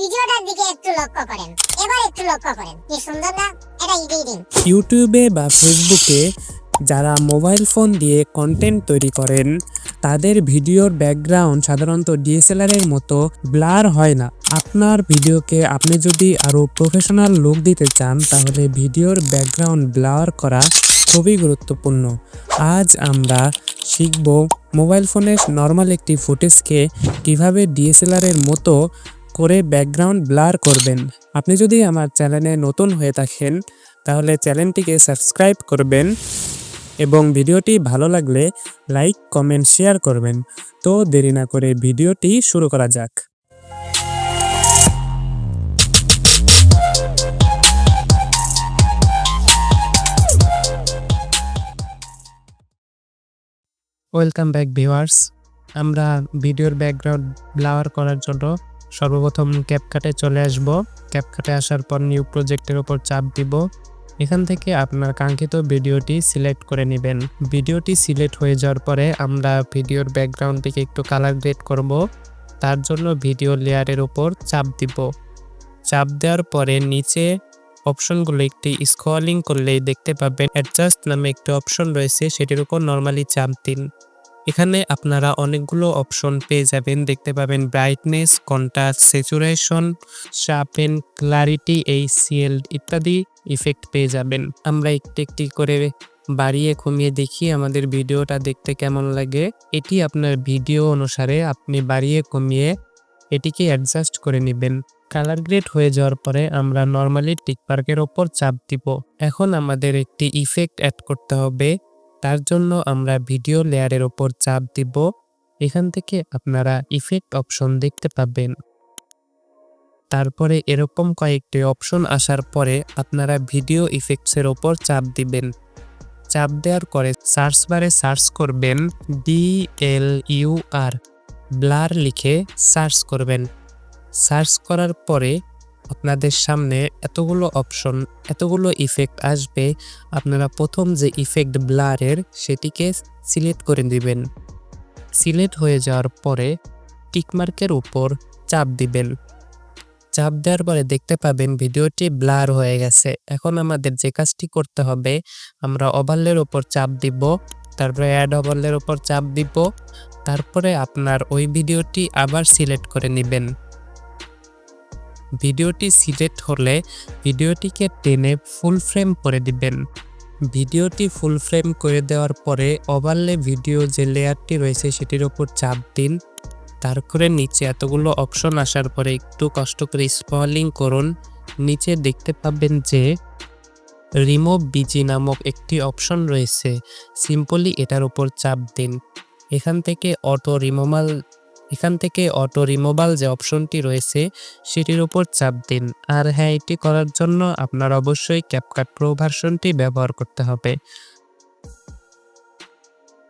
ভিডিওটার দিকে একটু লক্ষ্য করেন। এবার একটু লক্ষ্য করেন। কি সুন্দর না? এটা ইউটিউবে বা ফেসবুকে যারা মোবাইল ফোন দিয়ে কন্টেন্ট তৈরি করেন, তাদের ভিডিওর ব্যাকগ্রাউন্ড সাধারণত ডিএসএলআর এর মতো ব্লার হয় না। আপনার ভিডিওকে আপনি যদি আরও প্রফেশনাল লুক দিতে চান, তাহলে ভিডিওর ব্যাকগ্রাউন্ড ব্লার করা খুবই গুরুত্বপূর্ণ। আজ আমরা শিখব মোবাইল ফোনের নর্মাল একটি ফুটেজকে কীভাবে ডিএসএলআর এর মতো করে ব্যাকগ্রাউন্ড ব্লার করবেন। আপনি যদি আমার চ্যানেলে নতুন হয়ে থাকেন, তাহলে চ্যানেলটিকে সাবস্ক্রাইব করবেন এবং ভিডিওটি ভালো লাগলে লাইক কমেন্ট শেয়ার করবেন। তো দেরি না করে ভিডিওটি শুরু করা যাক। ওয়েলকাম ব্যাক ভিউয়ার্স আমরা ভিডিওর ব্যাকগ্রাউন্ড ব্লাওয়ার করার জন্য সর্বপ্রথম ক্যাপকাটে চলে আসব। ক্যাপকাটে আসার পর নিউ প্রজেক্টের উপর চাপ দিব। এখান থেকে আপনার কাঙ্ক্ষিত ভিডিওটি সিলেক্ট করে নেবেন। ভিডিওটি সিলেক্ট হয়ে যাওয়ার পরে আমরা ভিডিওর ব্যাকগ্রাউন্ডটিকে একটু কালার গ্রেড করব। তার জন্য ভিডিও লেয়ারের উপর চাপ দিব। চাপ দেওয়ার পরে নিচে অপশনগুলো একটি স্ক্রলিং করলেই দেখতে পাবেন। অ্যাডজাস্ট নামে একটি অপশন রয়েছে, সেটির উপর নর্মালি চাপ দিন। এখানে আপনারা অনেকগুলো অপশন পেয়ে যাবেন। দেখতে পাবেন brightness contrast saturation sharpen clarity HCL ইত্যাদি ইফেক্ট পেয়ে যাবেন। আমরা একটি একটি করে বাড়িয়ে কমিয়ে দেখি আমাদের ভিডিওটা দেখতে কেমন লাগে। এটি আপনার ভিডিও অনুসারে আপনি বাড়িয়ে কমিয়ে এটিকে অ্যাডজাস্ট করে নেবেন। কালার গ্রেড হয়ে যাওয়ার পরে আমরা নর্মালি টিকপার্কের ওপর চাপ দিব। এখন আমাদের একটি ইফেক্ট অ্যাড করতে হবে। তার জন্য আমরা ভিডিও লেয়ারের ওপর চাপ দিব। এখান থেকে আপনারা ইফেক্ট অপশন দেখতে পাবেন। তারপরে এরকম কয়েকটি অপশন আসার পরে আপনারা ভিডিও ইফেক্টসের ওপর চাপ দিবেন। চাপ দেওয়ার পরে সার্চ বারে সার্চ করবেন আর ব্লার লিখে সার্চ করবেন। সার্চ করার পরে আপনাদের সামনে এতগুলো অপশন এতগুলো ইফেক্ট আসবে, আপনারা প্রথম যে ইফেক্ট ব্লারের সেটিকে সিলেক্ট করে দিবেন। সিলেক্ট হয়ে যাওয়ার পরে টিকমার্কের উপর চাপ দিবেন। চাপ দেওয়ার পরে দেখতে পাবেন ভিডিওটি ব্লার হয়ে গেছে। এখন আমাদের যে কাজটি করতে হবে, আমরা ওভারলের উপর চাপ দিব, তারপরে অ্যাড ওভারলের উপর চাপ দিব, তারপরে আপনার ওই ভিডিওটি আবার সিলেক্ট করে নেবেন। ভিডিওটি সিলেক্ট হলে ভিডিওটিকে টেনে ফুল ফ্রেম করে দিবেন। ভিডিওটি ফুল ফ্রেম করে দেওয়ার পরে ওভারলে ভিডিও যে লেয়ারটি রয়েছে সেটির ওপর চাপ দিন। তারপরে নিচে এতগুলো অপশন আসার পরে একটু কষ্ট করে স্পলিং করুন। নিচে দেখতে পাবেন যে রিমুভ বিজি নামক একটি অপশন রয়েছে। সিম্পলি এটার উপর চাপ দিন। এখান থেকে অটো রিমুভাল এখান থেকে অটো রিমোভাল যে অপশনটি রয়েছে, সেটির উপর চাপ দিন। আর হ্যাঁ এটি করার জন্য আপনার অবশ্যই ক্যাপকাট প্রো ভার্সনটি ব্যবহার করতে হবে।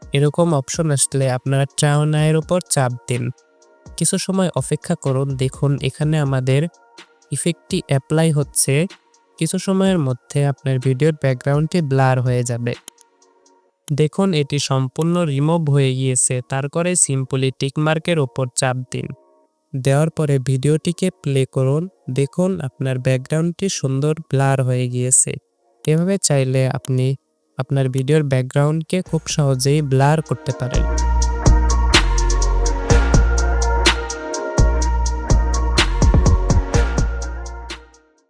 এরকম অপশন আসলে আপনারা ট্রাউনায়ের উপর চাপ দিন। কিছু সময় অপেক্ষা করুন, দেখুন এখানে আমাদের ইফেক্টটি অ্যাপ্লাই হচ্ছে। কিছু সময়ের মধ্যে আপনার ভিডিওর ব্যাকগ্রাউন্ডটি ব্লার হয়ে যাবে। দেখুন, এটি সম্পূর্ণ রিমুভ হয়ে গিয়েছে। তারপরে সিম্পলি টিকমার্কের ওপর চাপ দিন। দেওয়ার পরে ভিডিওটিকে প্লে করুন। দেখুন, আপনার ব্যাকগ্রাউন্ডটি সুন্দর ব্লার হয়ে গিয়েছে। এভাবে চাইলে আপনি আপনার ভিডিওর ব্যাকগ্রাউন্ডকে খুব সহজেই ব্লার করতে পারেন।